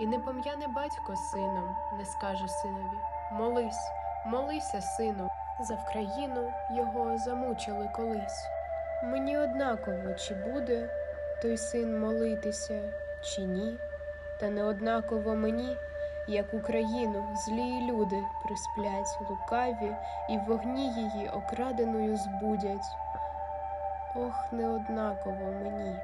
І не пом'яне батько сином, не скаже синові Молись, молися, сину, за Вкраїну його замучили колись. Мені однаково, чи буде той син молитися, чи ні, та не однаково мені, як Україну злі люди присплять лукаві і в вогні її окраденою збудять. Ох, не однаково мені.